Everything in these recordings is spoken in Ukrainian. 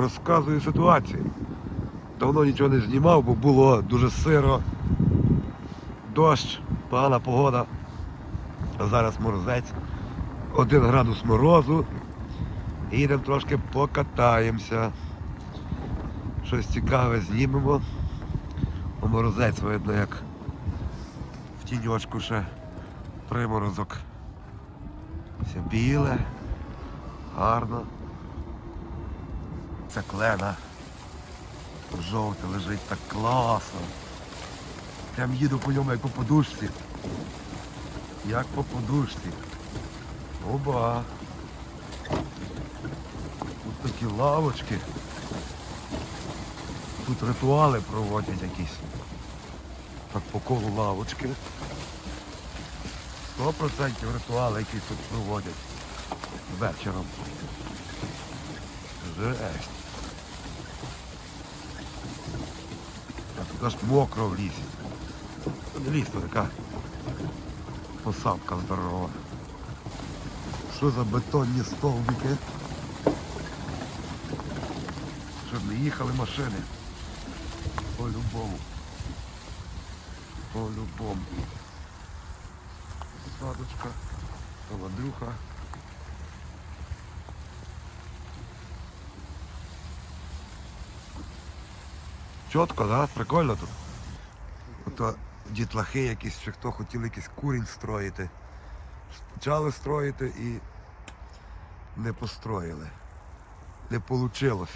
розказую ситуацію. Давно нічого не знімав, бо було дуже сиро, дощ, погана погода. А зараз морозець. Один градус морозу. І йдемо трошки покатаємося. Щось цікаве знімемо. О, морозець видно, як в тіньочку ще приморозок. Все біле, гарно. Це клена. Жовте лежить так класно. Прям їду по ньому як по подушці. Як по подушці. Оба. Тут такі лавочки. Тут ритуали проводять якісь. Так по колу лавочки. Сто процентів ритуали, які тут проводять вечором. Жесть. А тут аж мокро в лісі. Ліс, то така посадка здорова. Що за бетонні стовбики? Щоб не їхали машини. По-любому. По-любому. Садочка, Андрюха. Чітко, да? Прикольно тут. Ото дітлахи якісь, чи хто хотів якийсь курінь строїти. Почали строїти і не построїли. Не вийшло.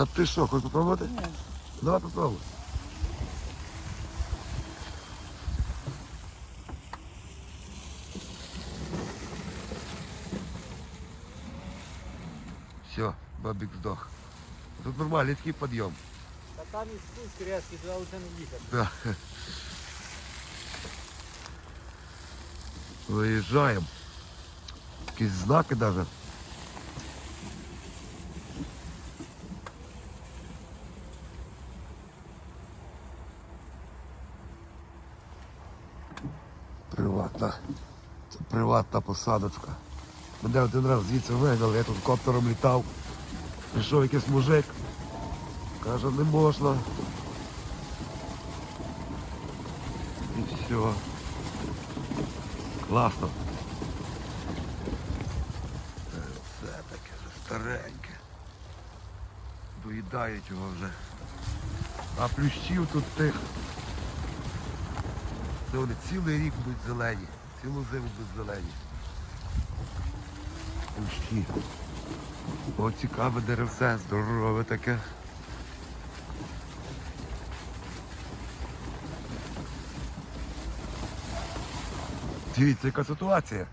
Та ти що, хочеш попробувати? Ні. Давай попробуй. Все, бабік здох. Тут нормальний такий підйом. Та там і спуск різкий, туди лучше не їхати. Да. Виїжджаємо. Якісь знаки навіть. Приватна посадочка. Мене один раз звідси вигнали, я тут коптером літав. Прийшов якийсь мужик. Каже, не можна. І все. Класно. Е, Це таке стареньке. Доїдають його вже. А плющів тут тих. Це вони цілий рік будуть зелені. Цілу зиму будуть зелені. Плющі. О, цікаве деревце, здорове таке. Дивіться, яка ситуація.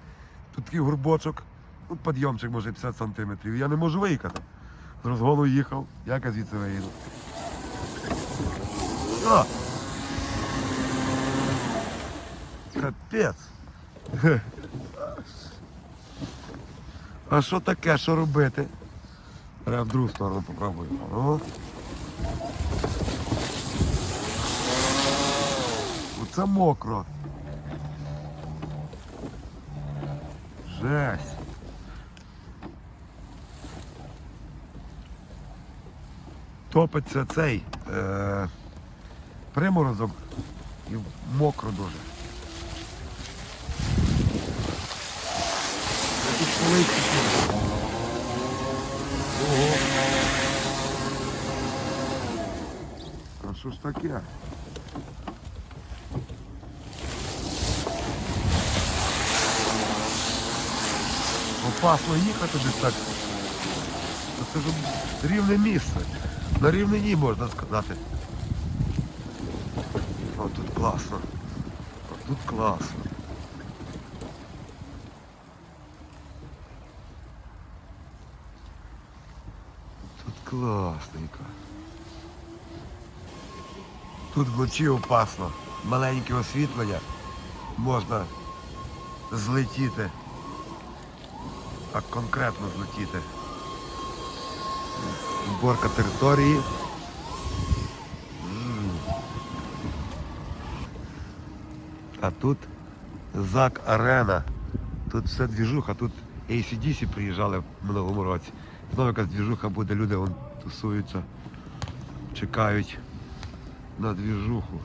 Тут такий горбочок, ну, підйомчик може 50 сантиметрів. Я не можу виїхати. З розгону їхав, як я звідси виїду. Капець. А що таке, що робити? Треба в другу сторону попробую. О. Оце мокро. Жесть. Топиться цей е, приморозок і мокро дуже. Я тут. Ого. А що ж таке? Опасно їхати десь так. Це ж рівне місце. На рівнині можна сказати. О, тут класно. О, тут класно. Тут класненько. Тут вночі опасно. Маленьке освітлення. Можна злетіти. Так конкретно злетіти. Розборка території. А тут ЗАК Арена. Тут все двіжуха, тут ACDC приїжджали в минулому році. Знову якась двіжуха буде, люди вон тусуються, чекають на двіжуху.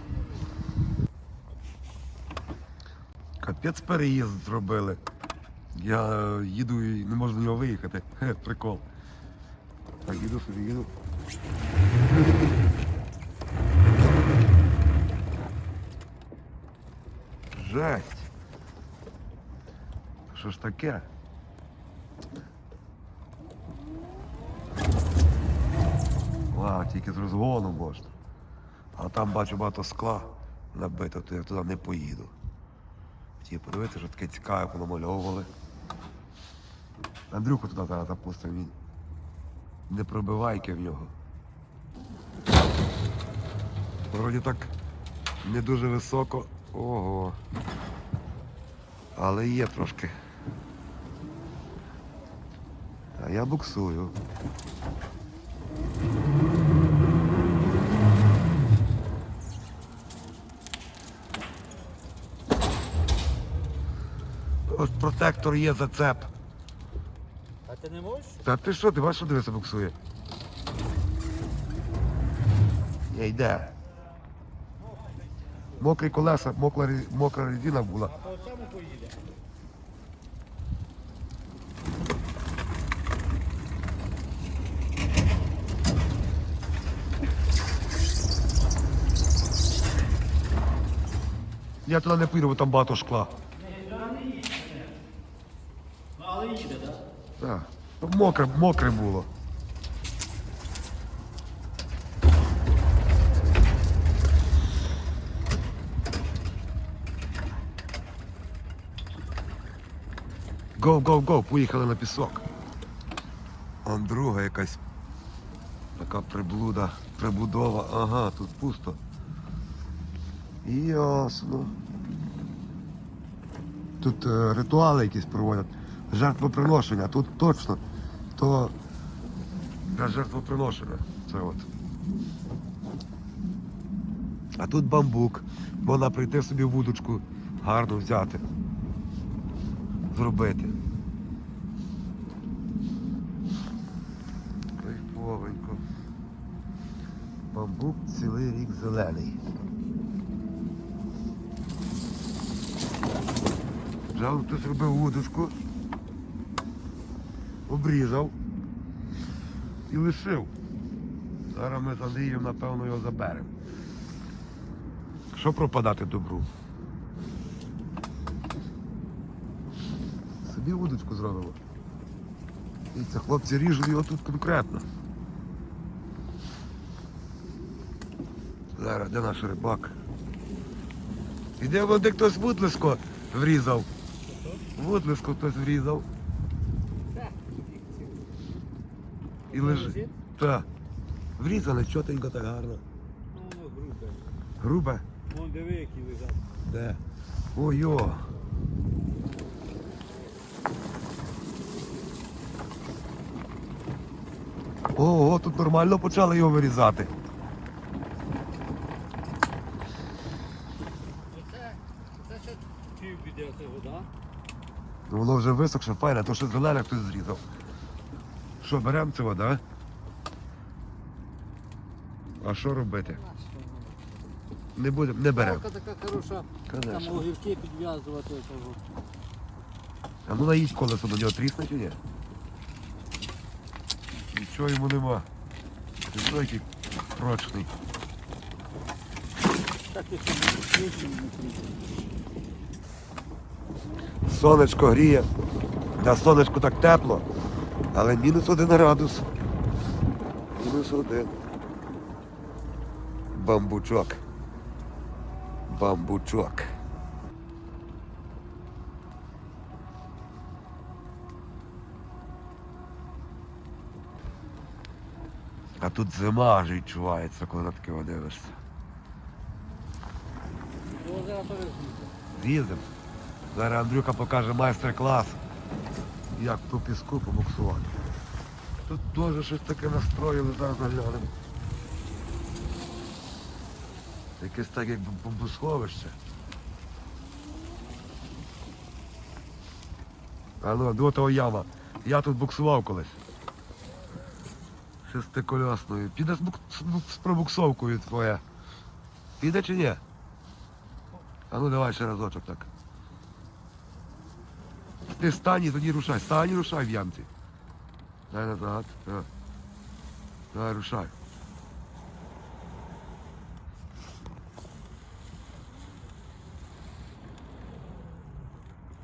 Капець переїзд зробили. Я їду і не можу на нього виїхати. Хе, прикол. Так, їду собі, їду. Жесть. Що ж таке? Тільки з розгону можна. А там бачу багато скла набито, то я туди не поїду. Хотів подивитися, що таке цікаве, понамальовували. Андрюху туди зараз запустимо, він не пробивайки в нього. Вроді так не дуже високо. Ого. Але є трошки. А я буксую. Протектор є зацеп. А ти не можеш? Та ти що, ти бачиш, що дивися буксує? Не йде. Мокрі колеса, мокра, рі- мокра резина була. А по цьому поїде. Я туди не поїду, бо там багато шкла. Ну, але їде, Так. Мокре, мокре було. Гоу, гоу, гоу, поїхали на пісок. Он друга якась така приблуда, прибудова. Ага, тут пусто. Ясно. Тут е, ритуали якісь проводять. Жертвоприношення. Тут точно. То для жертвоприношення. Це от. А тут бамбук. Можна прийти собі вудочку гарно взяти. Зробити. Кайфовенько. Бамбук цілий рік зелений. Взяв, хтось робив вудочку, обрізав і лишив. Зараз ми з Андрієм, напевно, його заберемо. Що пропадати добру? Собі вудочку зробимо. І хлопці ріжуть його тут конкретно. Зараз, де наш рибак? Іде води хтось вудлиско врізав. Вудлиско хтось врізав. І лежить. Так. Врізали чотенько так гарно. Ну, воно грубе. Грубе. Вон диви, які лежать. Де? Ой-о. Ого, тут нормально почали його вирізати. Оце, це ще пів біде це вода. Ну, Воно вже висохше, файне, то що зелене хтось зрізав. Що, беремо це вода? А що робити? Не будемо, не беремо. Палка така хороша. Там огірки підв'язувати. А ну наїдь колесо до нього трісне чи ні? Нічого йому нема. Ти що який прочний. Так і не не Сонечко гріє. На сонечку так тепло, але мінус один градус. Мінус один. Бамбучок. Бамбучок. А тут зима аж відчувається, коли на таке дивишся. Теж Зараз Андрюха покаже майстер-клас, як по піску побуксувати. Тут теж щось таке настроїли, зараз заглянемо. Якесь так як бомбосховище. А ну, до того яма. Я тут буксував колись. Шестикольосною. Піде з бук- з пробуксовкою твоя. Піде чи ні? А ну давай ще разочок так. Ти стань і тоді рушай. Стань і рушай в ямці. Дай назад. Так. Давай рушай.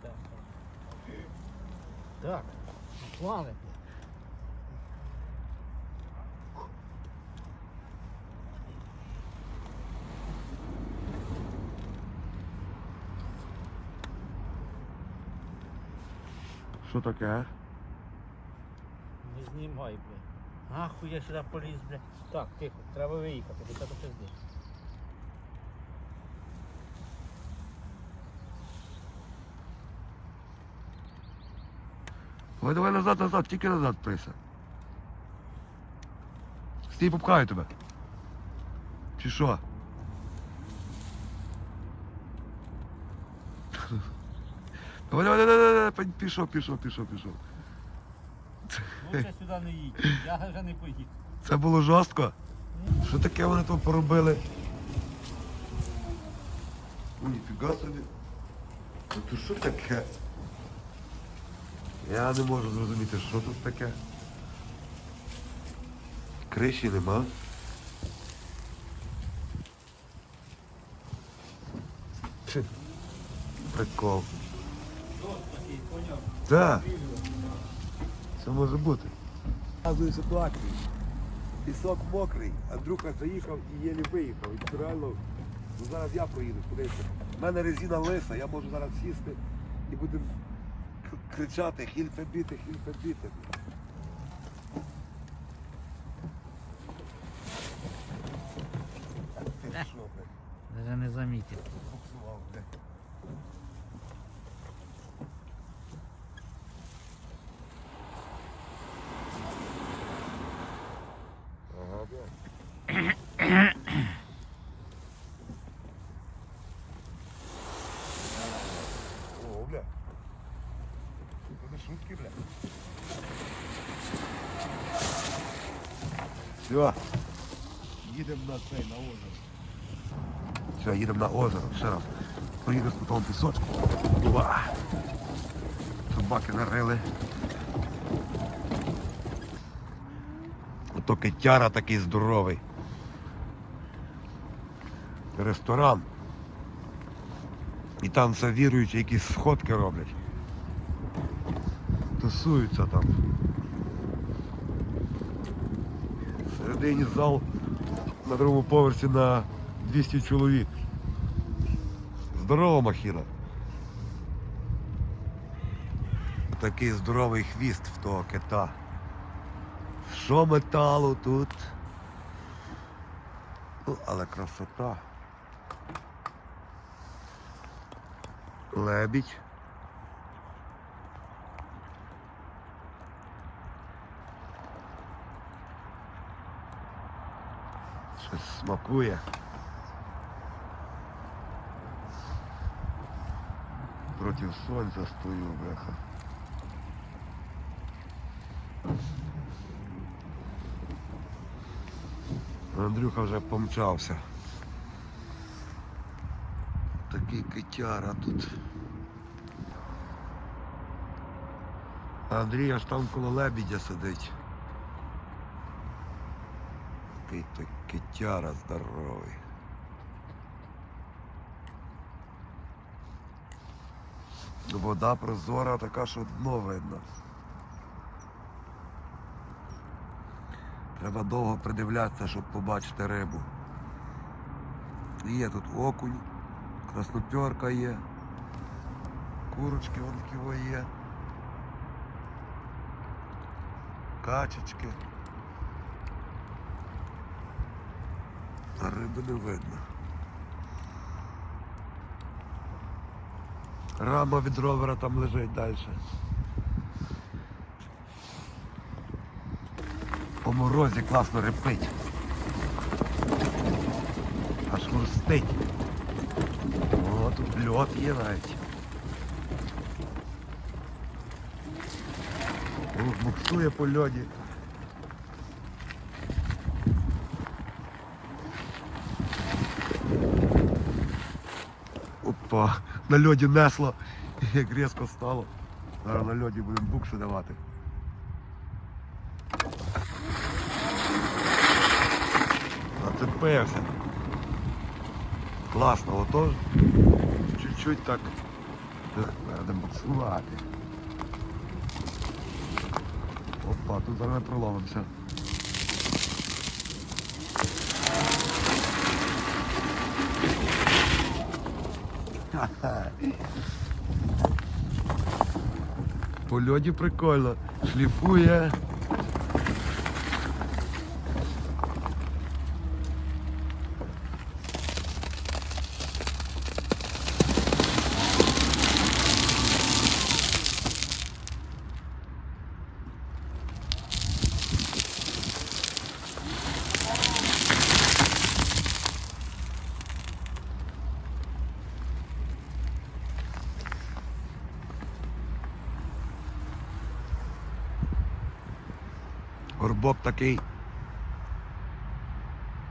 Так. Так. Плани. Що таке? Не знімай, блядь. Нахуй я сюди поліз, блядь. Так, тихо, треба виїхати, бо це пизди. Давай, давай назад, назад, тільки назад прийся. Стій, попхаю тебе. Чи що? Давай, давай, давай, давай, давай, пішов, пішов, пішов, пішов. Лучше сюди не їдь. Я вже не поїду. Це було жорстко. Що таке вони тут поробили? Ой, ніфіга собі. А то що таке? Я не можу зрозуміти, що тут таке. Криші нема. Прикол. Так, це може бути. Показую ситуацію. Пісок мокрий, Андрюха заїхав і єлі виїхав. І реально, ну зараз я проїду, подивіться. У мене резина лиса, я можу зараз сісти і будемо кричати хільфе біти, хільфе біти. Ти що, блядь, Даже не замітив. буксував, блядь. Ага, блядь. О, бля. Это шутки, бля. Все. Їдемо на цей, на озеро. Все, їдемо на озеро. Ще раз. Поїдемо по тому пісочку. Уа. Собаки нарили. Ото китяра такий здоровий. Ресторан. І там все віруючі якісь сходки роблять. Тусуються там. Всередині зал на другому поверсі на 200 чоловік. Здорова махіна. Такий здоровий хвіст в того кита. Що металу тут? Ну, але красота. Лебідь. Щось смакує. Проти сонця стою, бляха. Андрюха вже помчався. Такий китяра тут. А Андрій аж там коло лебідя сидить. Такий то Китяра здоровий. Вода прозора така, що дно видно. Треба довго придивлятися, щоб побачити рибу. Є тут окунь, красноперка є, курочки вон є. Качечки. А риби не видно. Рама від ровера там лежить далі. по морозі класно репить. Аж хрустить. О, тут льот є навіть. Буксує по льоді. Опа, на льоді несло, як різко стало. Зараз на льоді будемо букси давати. Зацепився. Класно, отож. Чуть-чуть так треба буксувати. Опа, тут зараз ми проломимося. По льоді прикольно. Шліфує. Горбок такий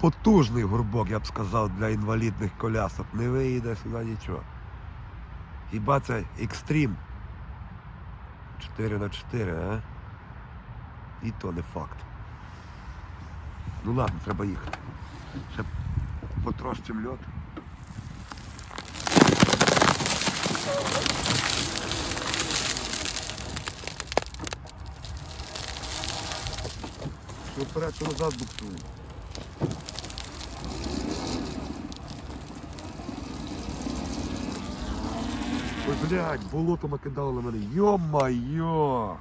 потужний горбок, я б сказав, для інвалідних колясок. Не виїде сюди нічого. Хіба це екстрім 4 на 4 а? І то не факт. Ну ладно, треба їхати. Ще потрощим льот. Що вперед, що назад буксує. Ой, блядь, болото накидало на мене. Йо-майо!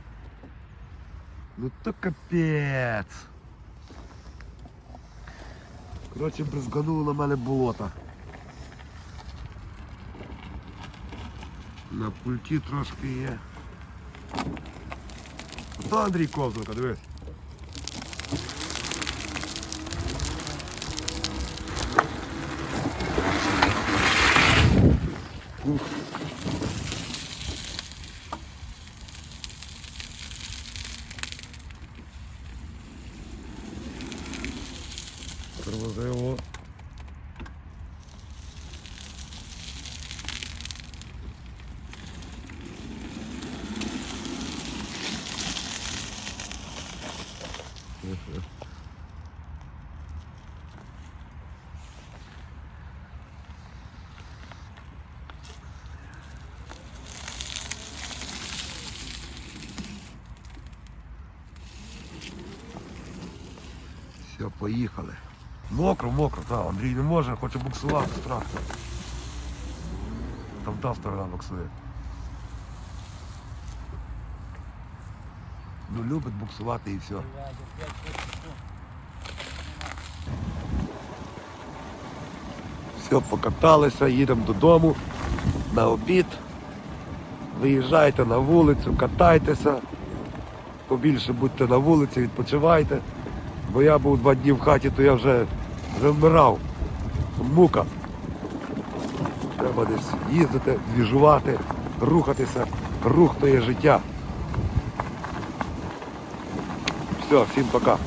Ну то капець. Коротше, бризгануло на мене болото. На пульті трошки є. Ото Андрій Ковзенко, дивись. Привозило. Yeah. Все, поїхали. Мокро, мокро, так, Андрій не може, хоче буксувати страшно. Там та сторона буксує. Ну любить буксувати і все. Все, покаталися, їдемо додому на обід. Виїжджайте на вулицю, катайтеся. Побільше будьте на вулиці, відпочивайте. Бо я був два дні в хаті, то я вже вже вмирав. Мука. Треба десь їздити, двіжувати, рухатися. Рух то є життя. Все, всім пока.